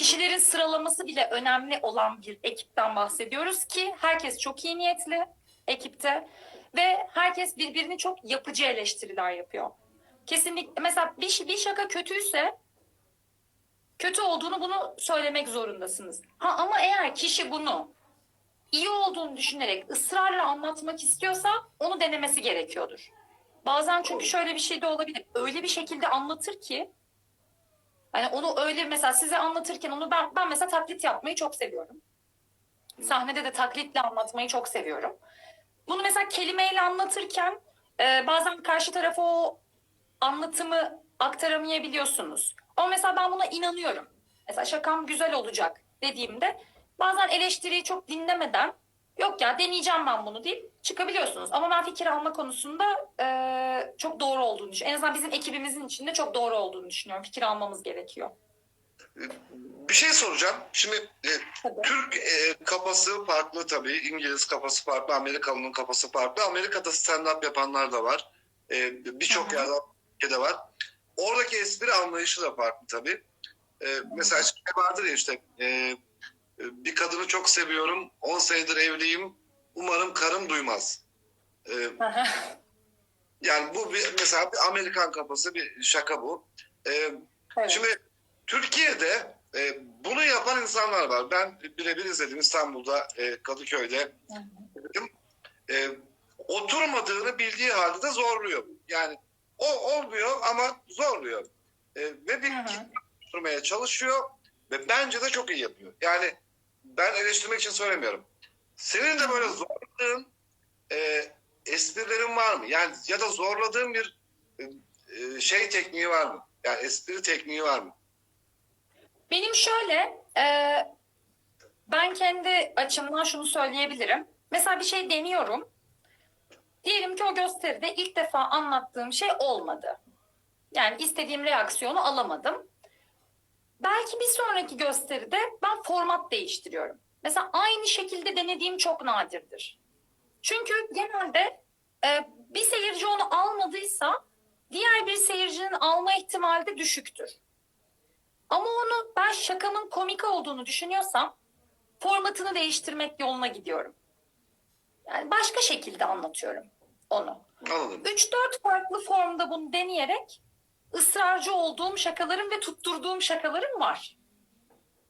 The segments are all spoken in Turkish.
kişilerin sıralaması bile önemli olan bir ekipten bahsediyoruz ki herkes çok iyi niyetli ekipte ve herkes birbirini çok yapıcı eleştiriler yapıyor. Kesinlikle mesela bir, bir şaka kötüyse kötü olduğunu bunu söylemek zorundasınız. Ha, ama eğer kişi bunu iyi olduğunu düşünerek ısrarla anlatmak istiyorsa onu denemesi gerekiyordur. Bazen çünkü şöyle bir şey de olabilir. Öyle bir şekilde anlatır ki hani onu öyle mesela size anlatırken onu ben ben mesela taklit yapmayı çok seviyorum. Sahnede de taklitle anlatmayı çok seviyorum. Bunu mesela kelimeyle anlatırken e, bazen karşı tarafa o anlatımı aktaramayabiliyorsunuz. Ama mesela ben buna inanıyorum. Mesela şakam güzel olacak dediğimde bazen eleştiriyi çok dinlemeden yok ya deneyeceğim ben bunu deyip çıkabiliyorsunuz. Ama ben fikir alma konusunda e, çok doğru olduğunu düşünüyorum. En azından bizim ekibimizin içinde çok doğru olduğunu düşünüyorum. Fikir almamız gerekiyor. Bir şey soracağım. Şimdi e, Tabii. Türk e, kafası farklı tabii. İngiliz kafası farklı. Amerikalı'nın kafası farklı. Amerika'da stand-up yapanlar da var. E, Birçok yerde Türkiye'de var. Oradaki espri anlayışı da farklı tabii. E, mesela şey vardır ya işte e, bir kadını çok seviyorum. 10 senedir evliyim. Umarım karım duymaz. E, yani bu bir, mesela bir Amerikan kafası bir şaka bu. E, Evet. Şimdi Türkiye'de e, bunu yapan insanlar var. Ben birebir izledim İstanbul'da, e, Kadıköy'de. Dedim, e, oturmadığını bildiği halde de zorluyor. Yani o olmuyor ama zorluyor. E, ve bir Hı hı. oluşturmaya çalışıyor ve bence de çok iyi yapıyor. Yani ben eleştirmek için söylemiyorum. Senin de böyle zorladığın e, esprilerin var mı? Yani ya da zorladığın bir e, e, şey tekniği var mı? Yani espri tekniği var mı? Benim şöyle, e, ben kendi açımdan şunu söyleyebilirim. Mesela bir şey deniyorum. Diyelim ki o gösteride ilk defa anlattığım şey olmadı. Yani istediğim reaksiyonu alamadım. Belki bir sonraki gösteride ben format değiştiriyorum. Mesela aynı şekilde denediğim çok nadirdir. Çünkü genelde e, bir seyirci onu almadıysa diğer bir seyircinin alma ihtimali de düşüktür. Ama onu ben şakamın komik olduğunu düşünüyorsam formatını değiştirmek yoluna gidiyorum. Yani başka şekilde anlatıyorum onu. Anladım. 3-4 farklı formda bunu deneyerek ısrarcı olduğum şakalarım ve tutturduğum şakalarım var.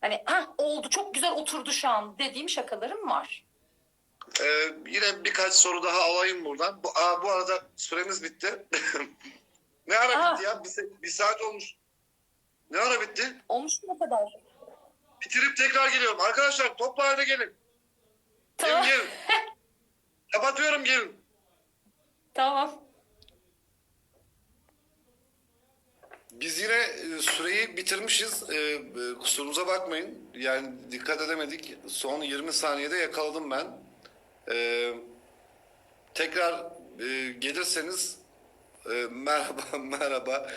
Hani ah oldu çok güzel oturdu şu an dediğim şakalarım var. Ee, yine birkaç soru daha alayım buradan. Bu, aa, bu arada süremiz bitti. ne ara Aa. bitti ya? Bir, bir saat olmuş. Ne ara bitti? Olmuş mu kadar? Bitirip tekrar geliyorum. Arkadaşlar toplu halde gelin. Gelin Tamam. gelin. Kapatıyorum gelin. Tamam. Biz yine e, süreyi bitirmişiz. E, e, kusurumuza bakmayın. Yani dikkat edemedik. Son 20 saniyede yakaladım ben. E, tekrar gelirseniz merhaba merhaba.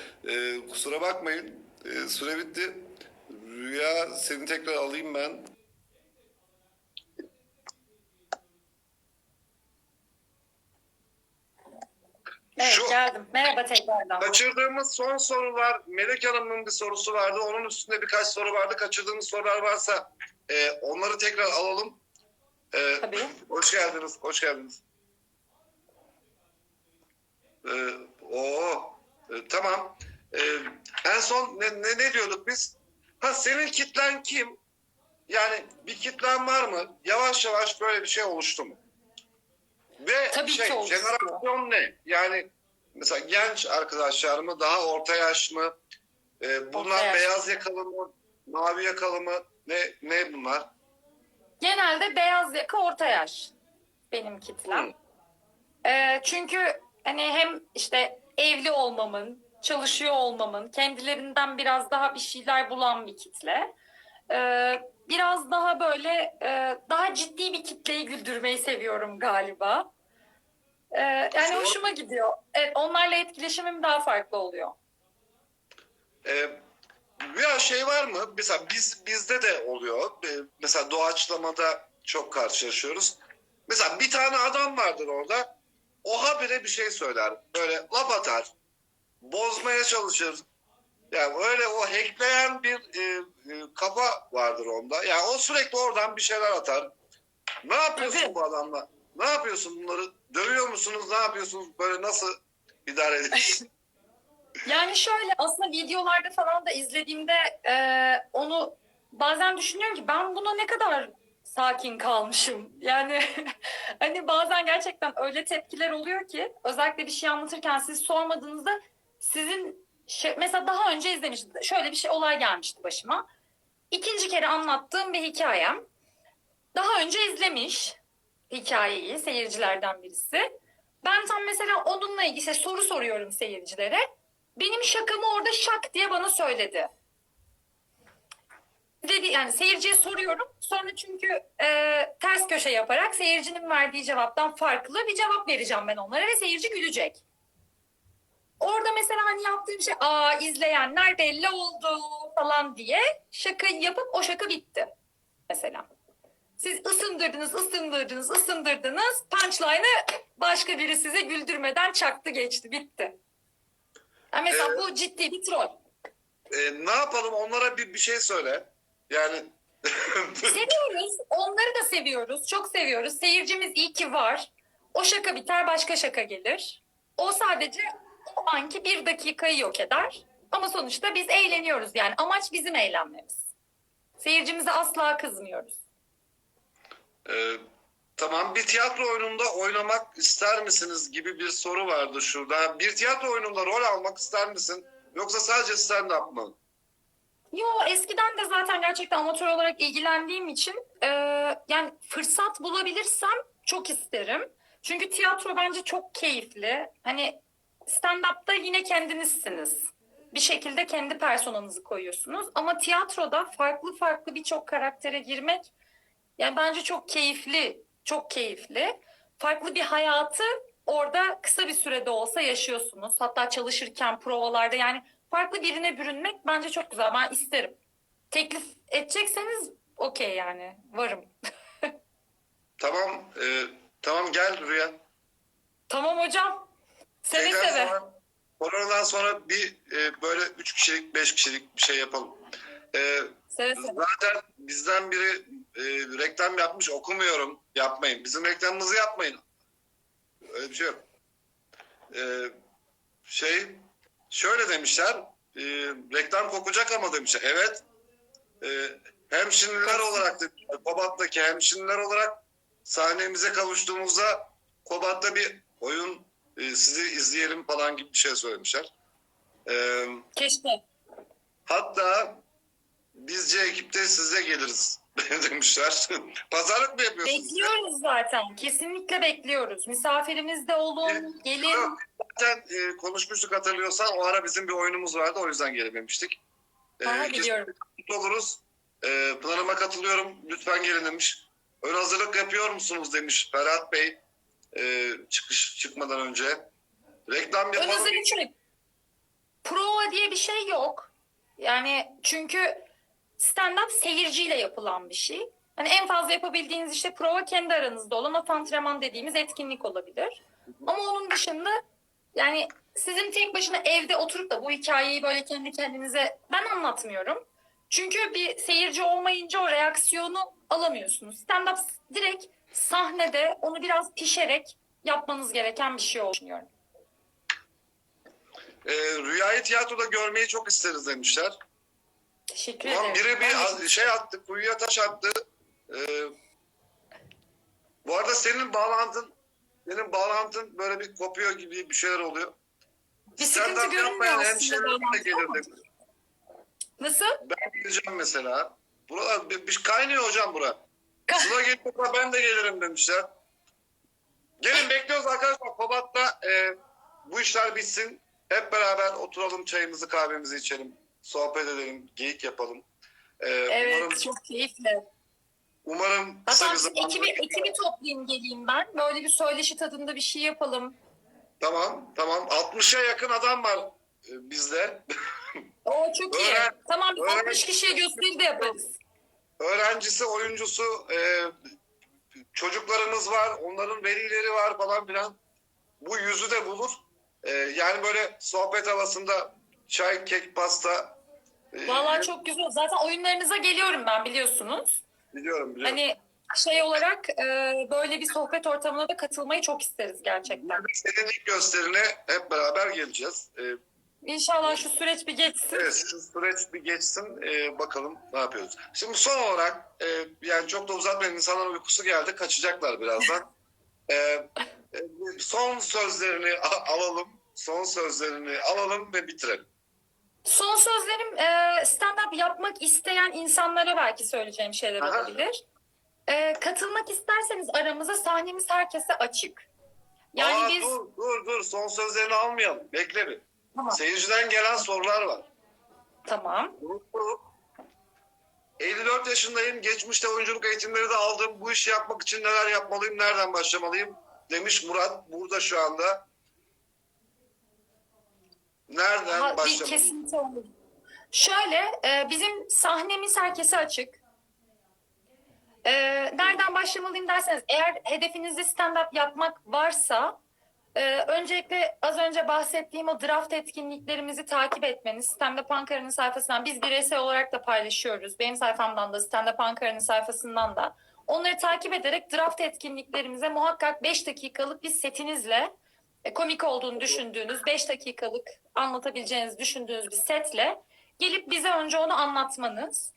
Kusura bakmayın. Süre bitti. Rüya seni tekrar alayım ben. Geldim. Merhaba tekrardan. Kaçırdığımız son sorular, Melek Hanım'ın bir sorusu vardı. Onun üstünde birkaç soru vardı. Kaçırdığımız sorular varsa e, onları tekrar alalım. E, Tabii. Hoş geldiniz, hoş geldiniz. E, oo, e, tamam. E, en son ne, ne, ne diyorduk biz? Ha senin kitlen kim? Yani bir kitlen var mı? Yavaş yavaş böyle bir şey oluştu mu? Ve Tabii ki şey, oluştu. jenerasyon ne? Yani mesela genç arkadaşlar mı? Daha orta yaş mı? E, bunlar Orta yaş. beyaz yakalı mı? Mavi yakalı mı? Ne, ne bunlar? Genelde beyaz yaka orta yaş benim kitlem. Hı. Ee, çünkü hani hem işte evli olmamın, çalışıyor olmamın, kendilerinden biraz daha bir şeyler bulan bir kitle. Ee, biraz daha böyle e, daha ciddi bir kitleyi güldürmeyi seviyorum galiba. Ee, yani hoşuma gidiyor. Evet, onlarla etkileşimim daha farklı oluyor. Ee, bir şey var mı? Mesela biz bizde de oluyor. Ee, mesela doğaçlamada çok karşılaşıyoruz. Mesela bir tane adam vardır orada. O habire bir şey söyler. Böyle laf atar. Bozmaya çalışır. Yani öyle o hackleyen bir e, e, kafa vardır onda. Yani o sürekli oradan bir şeyler atar. Ne yapıyorsun Tabii. bu adamla? Ne yapıyorsun bunları? Dövüyor musunuz? Ne yapıyorsunuz? Böyle nasıl idare ediyorsun? Yani şöyle aslında videolarda falan da izlediğimde e, onu bazen düşünüyorum ki ben buna ne kadar sakin kalmışım. Yani hani bazen gerçekten öyle tepkiler oluyor ki özellikle bir şey anlatırken siz sormadığınızda sizin şey, mesela daha önce izlemiştim. Şöyle bir şey olay gelmişti başıma. İkinci kere anlattığım bir hikayem. Daha önce izlemiş hikayeyi seyircilerden birisi. Ben tam mesela onunla ilgili işte soru soruyorum seyircilere. Benim şakamı orada şak diye bana söyledi. Dedi yani seyirciye soruyorum. Sonra çünkü e, ters köşe yaparak seyircinin verdiği cevaptan farklı bir cevap vereceğim ben onlara ve seyirci gülecek. Orada mesela hani yaptığım şey aa izleyenler belli oldu falan diye şaka yapıp o şaka bitti mesela. Siz ısındırdınız, ısındırdınız, ısındırdınız. Punchline'ı başka biri size güldürmeden çaktı geçti, bitti. Yani mesela Evet. bu ciddi bir troll. E, ne yapalım? Onlara bir, bir şey söyle. Yani Seviyoruz, onları da seviyoruz, çok seviyoruz. Seyircimiz iyi ki var. O şaka biter, başka şaka gelir. O sadece o anki bir dakikayı yok eder. Ama sonuçta biz eğleniyoruz yani. Amaç bizim eğlenmemiz. Seyircimize asla kızmıyoruz. E, tamam bir tiyatro oyununda oynamak ister misiniz gibi bir soru vardı şurada. Bir tiyatro oyununda rol almak ister misin? Yoksa sadece stand-up mı? Yo eskiden de zaten gerçekten amatör olarak ilgilendiğim için e, yani fırsat bulabilirsem çok isterim. Çünkü tiyatro bence çok keyifli. Hani stand-up'ta yine kendinizsiniz. Bir şekilde kendi personanızı koyuyorsunuz. Ama tiyatroda farklı farklı birçok karaktere girmek yani bence çok keyifli, çok keyifli. Farklı bir hayatı orada kısa bir sürede olsa yaşıyorsunuz. Hatta çalışırken provalarda yani farklı birine bürünmek bence çok güzel. Ben isterim. Teklif edecekseniz okey yani varım. Tamam, e, tamam gel Rüya. Tamam hocam. Seve Şeyden seve. sonra- Koronadan sonra bir e, böyle üç kişilik, beş kişilik bir şey yapalım. E, Seve seve. zaten bizden biri e, reklam yapmış, okumuyorum. Yapmayın. Bizim reklamımızı yapmayın. Öyle bir şey yok. E, şey, şöyle demişler, e, reklam kokacak ama demişler. Evet, e, hemşinliler olarak demişler, Kobat'taki hemşinliler olarak sahnemize kavuştuğumuzda Kobat'ta bir oyun e, sizi izleyelim falan gibi bir şey söylemişler. E, Keşke. hatta bizce ekipte size geliriz demişler. Pazarlık mı yapıyorsunuz? Bekliyoruz zaten. Kesinlikle bekliyoruz. Misafirimiz de olun. Gelin. Zaten e, konuşmuştuk hatırlıyorsan o ara bizim bir oyunumuz vardı o yüzden gelememiştik. E, Ha, kesin biliyorum. mutlu oluruz. E, Pınar'ıma katılıyorum. Lütfen gelin demiş. Ön hazırlık yapıyor musunuz demiş Ferhat Bey. E, çıkış çıkmadan önce. Reklam Ön yapalım. hazırlık şöyle. Prova diye bir şey yok. Yani çünkü stand-up seyirciyle yapılan bir şey. Hani en fazla yapabildiğiniz işte prova kendi aranızda olan o antrenman dediğimiz etkinlik olabilir. Ama onun dışında yani sizin tek başına evde oturup da bu hikayeyi böyle kendi kendinize ben anlatmıyorum. Çünkü bir seyirci olmayınca o reaksiyonu alamıyorsunuz. Stand-up direkt sahnede onu biraz pişerek yapmanız gereken bir şey olduğunu düşünüyorum. E, Rüyayı tiyatroda görmeyi çok isteriz demişler. Teşekkür Ulan ederim. biri Ben bir şey attı, kuyuya taş attı. Ee, bu arada senin bağlantın, senin bağlantın böyle bir kopuyor gibi bir şeyler oluyor. Bir sıkıntı Stand-up görünmüyor yapmayan aslında hemşehriler de gelir demiş. Nasıl? Ben gideceğim mesela. Buralar bir, bir kaynıyor hocam bura. Sıla geliyorsa ben de gelirim demişler. Gelin bekliyoruz arkadaşlar. Kobat'ta e, bu işler bitsin. Hep beraber oturalım çayımızı kahvemizi içelim. Sohbet edelim, geyik yapalım. E, Evet umarım, çok keyifli. umarım kısa Hatta bir ekibi, ekibi toplayayım geleyim ben. Böyle bir söyleşi tadında bir şey yapalım. Tamam, tamam. 60'a yakın adam var e, bizde. Oo çok iyi. Öğren- tamam biz öğren- 60 kişiye gösteri de yaparız. Öğrencisi, oyuncusu, e, çocuklarımız var, onların velileri var falan filan. Bu yüzü de bulur. E, yani böyle sohbet havasında çay, kek, pasta. Vallahi çok güzel. Zaten oyunlarınıza geliyorum ben biliyorsunuz. biliyorum biliyorum. Hani şey olarak e, böyle bir sohbet ortamına da katılmayı çok isteriz gerçekten. Senin ilk gösterine hep beraber geleceğiz. E, İnşallah şu süreç bir geçsin. Evet şu süreç bir geçsin e, bakalım ne yapıyoruz. Şimdi son olarak e, yani çok da uzatmayın insanların uykusu geldi kaçacaklar birazdan. E, e, son sözlerini a- alalım. Son sözlerini alalım ve bitirelim. Son sözlerim e, stand-up yapmak isteyen insanlara belki söyleyeceğim şeyler Aha. olabilir. E, katılmak isterseniz aramıza sahnemiz herkese açık. Yani Aa, biz... dur dur dur son sözlerini almayalım. Bekle bir. Tamam. Seyirciden gelen sorular var. Tamam. 54 yaşındayım. Geçmişte oyunculuk eğitimleri de aldım. Bu işi yapmak için neler yapmalıyım, nereden başlamalıyım demiş Murat. Burada şu anda. Nereden Ha, bir kesinti olur. Şöyle, e, bizim sahnemiz herkese açık. E, nereden başlamalıyım derseniz, eğer hedefinizde stand-up yapmak varsa, e, öncelikle az önce bahsettiğim o draft etkinliklerimizi takip etmeniz, Stand-up Ankara'nın sayfasından, biz bireysel olarak da paylaşıyoruz. Benim sayfamdan da, Stand-up Ankara'nın sayfasından da. Onları takip ederek draft etkinliklerimize muhakkak 5 dakikalık bir setinizle, komik olduğunu düşündüğünüz 5 dakikalık anlatabileceğinizi düşündüğünüz bir setle gelip bize önce onu anlatmanız.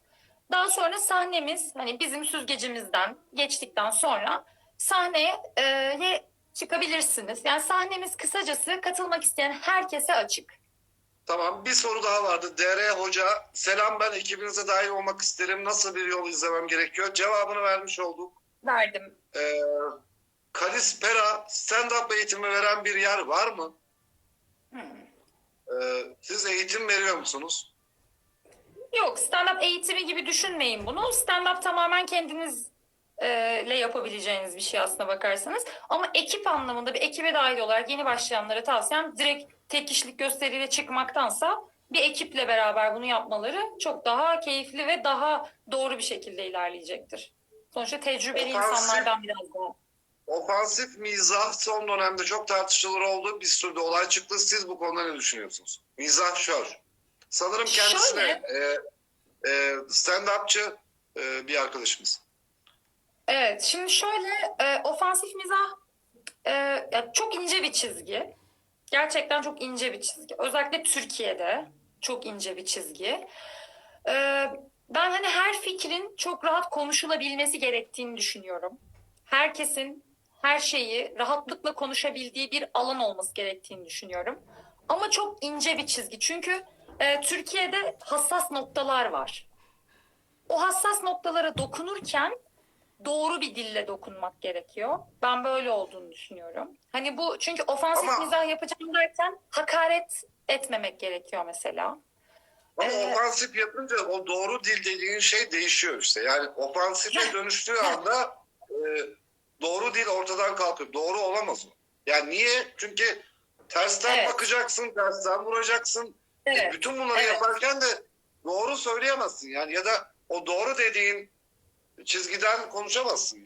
Daha sonra sahnemiz hani bizim süzgecimizden geçtikten sonra sahneye e, çıkabilirsiniz. Yani sahnemiz kısacası katılmak isteyen herkese açık. Tamam bir soru daha vardı. DR Hoca selam ben ekibinize dahil olmak isterim. Nasıl bir yol izlemem gerekiyor? Cevabını vermiş olduk. Verdim. Ee, Kalispera stand-up eğitimi veren bir yer var mı? Hmm. Ee, siz eğitim veriyor musunuz? Yok stand-up eğitimi gibi düşünmeyin bunu. Stand-up tamamen kendinizle yapabileceğiniz bir şey aslına bakarsanız. Ama ekip anlamında bir ekibe dahil olarak yeni başlayanlara tavsiyem direkt tek kişilik gösteriyle çıkmaktansa bir ekiple beraber bunu yapmaları çok daha keyifli ve daha doğru bir şekilde ilerleyecektir. Sonuçta tecrübeli insanlardan biraz daha. Ofansif mizah son dönemde çok tartışılır oldu. Bir sürü de olay çıktı. Siz bu konuda ne düşünüyorsunuz? Mizah şör. Sanırım kendisi de Şöyle. e, e, stand-upçı e, bir arkadaşımız. Evet, şimdi şöyle e, ofansif mizah e, ya çok ince bir çizgi. Gerçekten çok ince bir çizgi. Özellikle Türkiye'de çok ince bir çizgi. E, ben hani her fikrin çok rahat konuşulabilmesi gerektiğini düşünüyorum. Herkesin her şeyi rahatlıkla konuşabildiği bir alan olması gerektiğini düşünüyorum. Ama çok ince bir çizgi. Çünkü e, Türkiye'de hassas noktalar var. O hassas noktalara dokunurken doğru bir dille dokunmak gerekiyor. Ben böyle olduğunu düşünüyorum. Hani bu çünkü ofansif Ama- mizah yapacağım derken hakaret etmemek gerekiyor mesela. Ama Ee, ofansif yapınca o doğru dil dediğin şey değişiyor işte. Yani ofansife dönüştüğü anda e, doğru dil ortadan kalkıyor. Doğru olamaz o. Yani niye? Çünkü tersten Evet. bakacaksın, tersten vuracaksın. E, Evet. bütün bunları Evet. yaparken de doğru söyleyemezsin. Yani ya da o doğru dediğin çizgiden konuşamazsın.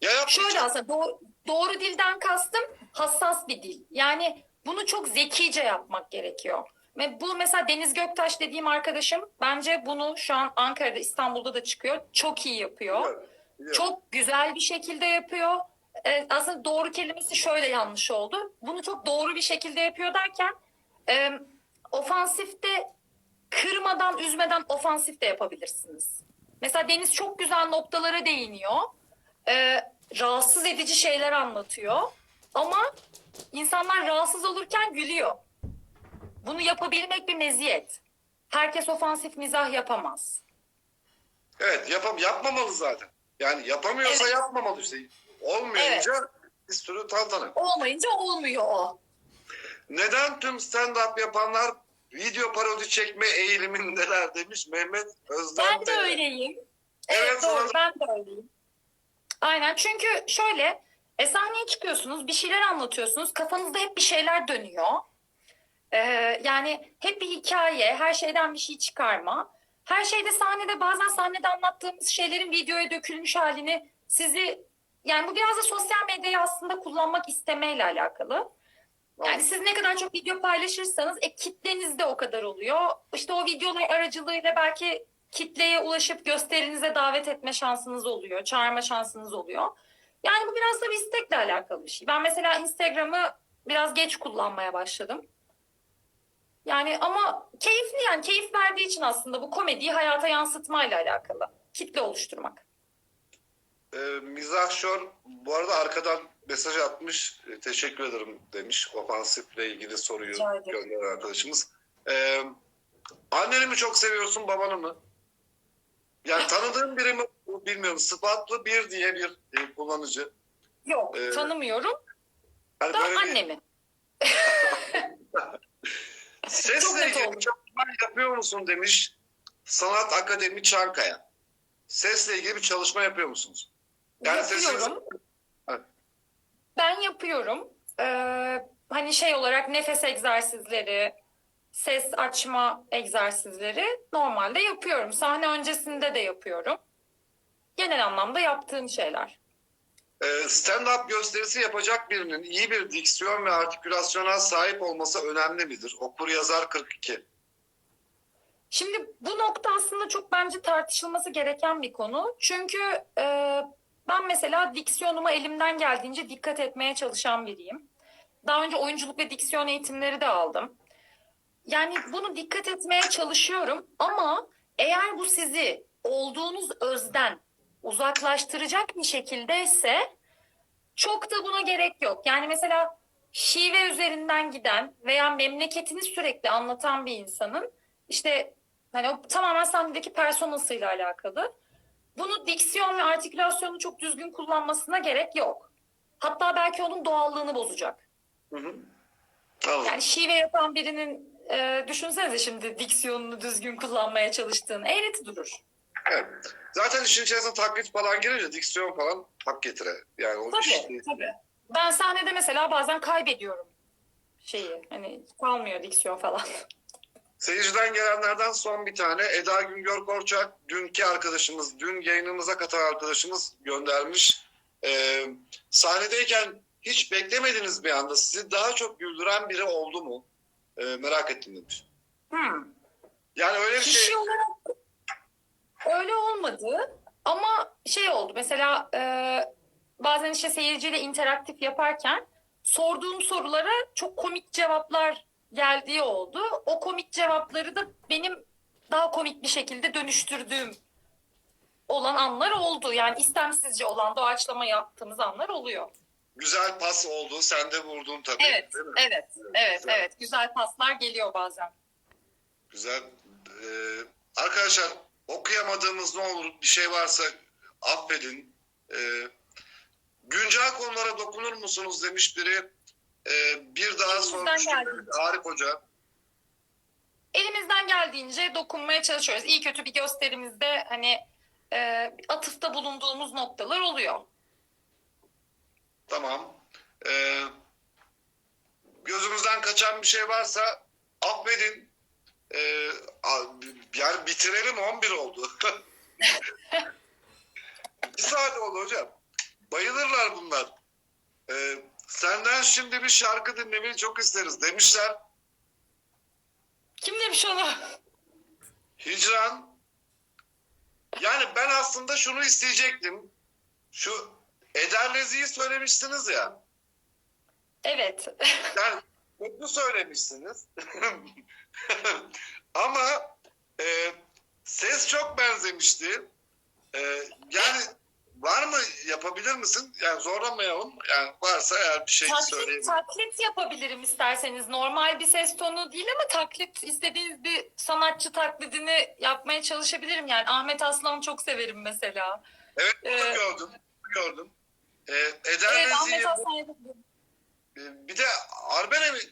Ya Şöyle yapmayacaksın. aslında doğru, doğru dilden kastım hassas bir dil. Yani bunu çok zekice yapmak gerekiyor. Ve bu mesela Deniz Göktaş dediğim arkadaşım bence bunu şu an Ankara'da İstanbul'da da çıkıyor. Çok iyi yapıyor. Biliyorum, biliyorum. Çok güzel bir şekilde yapıyor. Ee, aslında doğru kelimesi şöyle yanlış oldu. Bunu çok doğru bir şekilde yapıyor derken e, ofansifte kırmadan, üzmeden ofansif de yapabilirsiniz. Mesela Deniz çok güzel noktalara değiniyor. Ee, rahatsız edici şeyler anlatıyor. Ama insanlar rahatsız olurken gülüyor. Bunu yapabilmek bir meziyet. Herkes ofansif mizah yapamaz. Evet yapam yapmamalı zaten. Yani yapamıyorsa Evet. yapmamalı işte. Olmayınca bir sürü tantana. Olmayınca olmuyor o. Neden tüm stand-up yapanlar video parodi çekme eğilimindeler demiş Mehmet Özden. Ben de Bey. öyleyim. Evet, Evet, doğru ben de öyleyim. Aynen çünkü şöyle e, sahneye çıkıyorsunuz bir şeyler anlatıyorsunuz kafanızda hep bir şeyler dönüyor. Ee, yani hep bir hikaye her şeyden bir şey çıkarma. Her şeyde sahnede bazen sahnede anlattığımız şeylerin videoya dökülmüş halini sizi yani bu biraz da sosyal medyayı aslında kullanmak istemeyle alakalı. Yani siz ne kadar çok video paylaşırsanız e, kitleniz de o kadar oluyor. İşte o videolar aracılığıyla belki kitleye ulaşıp gösterinize davet etme şansınız oluyor. Çağırma şansınız oluyor. Yani bu biraz da bir istekle alakalı bir şey. Ben mesela Instagram'ı biraz geç kullanmaya başladım. Yani ama keyifli yani keyif verdiği için aslında bu komediyi hayata yansıtmayla alakalı. Kitle oluşturmak. Ee, Mizah Şor bu arada arkadan mesaj atmış. Ee, teşekkür ederim demiş. Ofansifle ilgili soruyu gönderen arkadaşımız. Ee, anneni mi çok seviyorsun babanı mı? Yani tanıdığın biri mi bilmiyorum. Sıfatlı bir diye bir e, kullanıcı. Yok Ee, tanımıyorum Yani da bir annemi. Çok sesle ilgili çalışma yapıyor musun demiş. Sanat Akademi Çankaya. Sesle ilgili bir çalışma yapıyor musunuz? Yani sesiniz- yapıyorum. Evet. Ben yapıyorum. Ee, hani şey olarak nefes egzersizleri, ses açma egzersizleri normalde yapıyorum. Sahne öncesinde de yapıyorum. Genel anlamda yaptığım şeyler. Ee, Stand-up gösterisi yapacak birinin iyi bir diksiyon ve artikülasyona sahip olması önemli midir? Okur yazar 42. Şimdi bu nokta aslında çok bence tartışılması gereken bir konu. Çünkü e, ben mesela diksiyonuma elimden geldiğince dikkat etmeye çalışan biriyim. Daha önce oyunculuk ve diksiyon eğitimleri de aldım. Yani bunu dikkat etmeye çalışıyorum ama eğer bu sizi olduğunuz özden uzaklaştıracak bir şekildeyse çok da buna gerek yok. Yani mesela şive üzerinden giden veya memleketini sürekli anlatan bir insanın işte hani o tamamen sahnedeki personasıyla alakalı. Bunu diksiyon ve artikülasyonu çok düzgün kullanmasına gerek yok. Hatta belki onun doğallığını bozacak. Hı hı. Yani şive yapan birinin e, düşünsenize şimdi diksiyonunu düzgün kullanmaya çalıştığını eğreti durur. Evet. Zaten işin içerisine taklit falan girince diksiyon falan hak getire. Yani o Tabii iş- tabii. Ben sahnede mesela bazen kaybediyorum şeyi. Hani kalmıyor diksiyon falan. Seyirciden gelenlerden son bir tane Eda Güngör Korçak dünkü arkadaşımız, dün yayınımıza katılan arkadaşımız göndermiş. Ee, sahnedeyken hiç beklemediğiniz bir anda sizi daha çok güldüren biri oldu mu? Ee, merak ettim demiş. Hmm. Yani öyle bir şey. Kişi olarak öyle olmadı ama şey oldu mesela e, bazen işte seyirciyle interaktif yaparken sorduğum sorulara çok komik cevaplar geldiği oldu. O komik cevapları da benim daha komik bir şekilde dönüştürdüğüm olan anlar oldu. Yani istemsizce olan doğaçlama yaptığımız anlar oluyor. Güzel pas oldu. Sen de vurdun tabii. Evet, değil mi? evet, evet, Güzel. evet. Güzel paslar geliyor bazen. Güzel. Ee, arkadaşlar okuyamadığımız ne olur bir şey varsa affedin. Ee, güncel konulara dokunur musunuz demiş biri. Ee, bir daha sormuş. Arif Hoca. elimizden geldiğince dokunmaya çalışıyoruz. İyi kötü bir gösterimizde hani e, atıfta bulunduğumuz noktalar oluyor. Tamam. Ee, gözümüzden kaçan bir şey varsa affedin. A- yani bitirelim 11 oldu. bir saat oldu hocam. Bayılırlar bunlar. Ee, senden şimdi bir şarkı dinlemeyi çok isteriz demişler. Kim demiş onu? Hicran. Yani ben aslında şunu isteyecektim. Şu Ederlezi'yi söylemiştiniz ya. Evet. Yani mutlu söylemişsiniz. Ama e, ses çok benzemişti. E, yani var mı yapabilir misin? Yani zorlamayalım. Yani varsa eğer bir şey taklit, söyleyelim. taklit yapabilirim isterseniz. Normal bir ses tonu değil ama taklit istediğiniz bir sanatçı taklidini yapmaya çalışabilirim. Yani Ahmet Aslan'ı çok severim mesela. Evet bunu Ee, gördüm. gördüm. E, Evet Ahmet Aslan yapabilirim. e, bir de ç-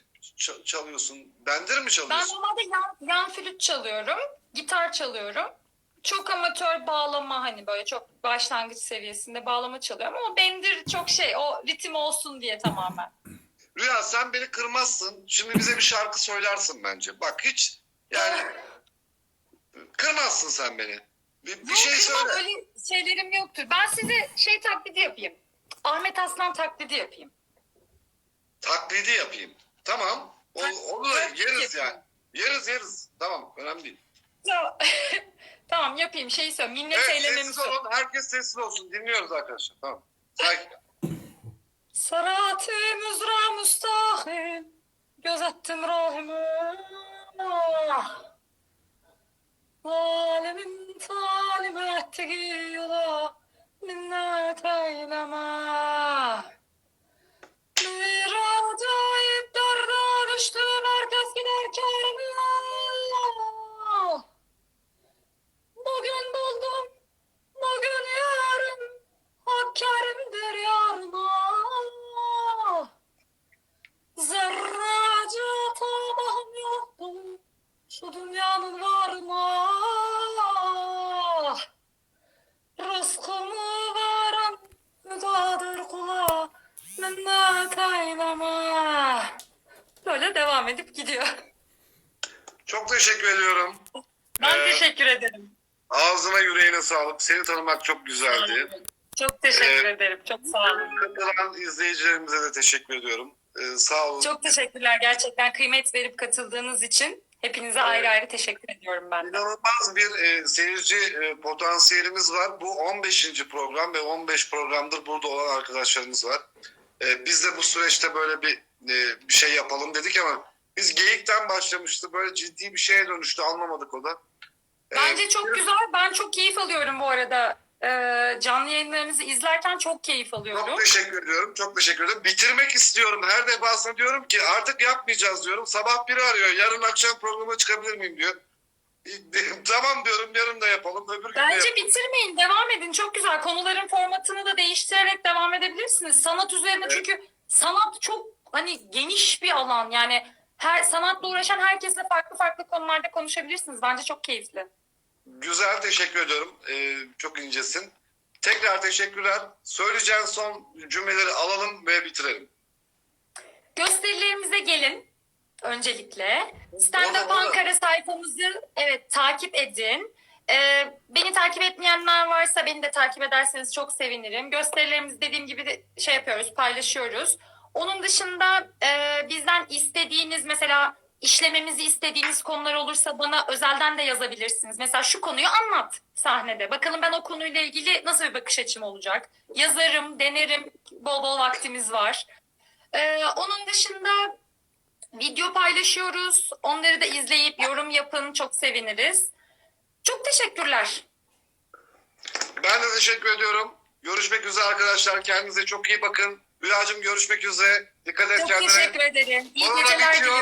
çalıyorsun? Bendir mi Ben çalıyorsun? normalde yan, yan flüt çalıyorum, gitar çalıyorum. Çok amatör bağlama hani böyle çok başlangıç seviyesinde bağlama çalıyorum ama bendir çok şey o ritim olsun diye tamamen. Rüya sen beni kırmazsın. Şimdi bize bir şarkı söylersin bence. Bak hiç yani kırmazsın sen beni. Bir, bir Yok, şey söyle. öyle şeylerim yoktur. Ben size şey taklidi yapayım. Ahmet Aslan taklidi yapayım. Taklidi yapayım. Tamam. O, onu yeriz yani. Yeriz yeriz. Tamam. Önemli değil. Tamam yapayım şeyi söyle. Minnet Evet eylememi sessiz olun. Herkes sessiz olsun. Dinliyoruz arkadaşlar. Tamam. Sakin. Sarat-ı müzra müstahil Gözettim rahimi Ah Zalimin talim ettiği yola Minnet eyleme Bir düştüm Allah Bugün buldum Bugün yarın Hak kerimdir yarına Zerrece tamam yoktu Şu dünyanın varına. Rızkımı veren Müdadır kula Minnet eyleme. Böyle devam edip gidiyor. Çok teşekkür ediyorum. Ben Ee, teşekkür ederim. Ağzına yüreğine sağlık. Seni tanımak çok güzeldi. Çok teşekkür Ee, ederim. Çok sağ olun. Katılan izleyicilerimize de teşekkür ediyorum. Ee, sağ olun. Çok teşekkürler gerçekten kıymet verip katıldığınız için. Hepinize ayrı ayrı teşekkür ediyorum ben de. İnanılmaz bir e, seyirci e, potansiyelimiz var. Bu 15. program ve 15 programdır burada olan arkadaşlarımız var. E, biz de bu süreçte böyle bir e, bir şey yapalım dedik ama biz geyikten başlamıştı. Böyle ciddi bir şeye dönüştü. Anlamadık o da. E, Bence çok güzel. Ben çok keyif alıyorum bu arada. Ee, canlı yayınlarınızı izlerken çok keyif alıyorum. Çok teşekkür ediyorum. Çok teşekkür ederim. Bitirmek istiyorum. Her defasında diyorum ki artık yapmayacağız diyorum. Sabah biri arıyor. Yarın akşam programa çıkabilir miyim diyor. Tamam diyorum. Yarın da yapalım. Öbür gün Bence yapalım. bitirmeyin. Devam edin. Çok güzel. Konuların formatını da değiştirerek devam edebilirsiniz. Sanat üzerine Evet. çünkü sanat çok hani geniş bir alan. Yani her sanatla uğraşan herkesle farklı farklı konularda konuşabilirsiniz. Bence çok keyifli. Güzel teşekkür ediyorum. Ee, çok incesin. Tekrar teşekkürler. Söyleyeceğin son cümleleri alalım ve bitirelim. Gösterilerimize gelin öncelikle. Stand Up Orada. Ankara sayfamızı evet takip edin. Ee, beni takip etmeyenler varsa beni de takip ederseniz çok sevinirim. Gösterilerimizi dediğim gibi de şey yapıyoruz, paylaşıyoruz. Onun dışında e, bizden istediğiniz mesela işlememizi istediğiniz konular olursa bana özelden de yazabilirsiniz. Mesela şu konuyu anlat sahnede. Bakalım ben o konuyla ilgili nasıl bir bakış açım olacak. Yazarım, denerim. Bol bol vaktimiz var. Ee, onun dışında video paylaşıyoruz. Onları da izleyip yorum yapın. Çok seviniriz. Çok teşekkürler. Ben de teşekkür ediyorum. Görüşmek üzere arkadaşlar. Kendinize çok iyi bakın. Hülya'cığım görüşmek üzere. Dikkat et Çok kendine. teşekkür ederim. İyi Korona geceler diliyorum.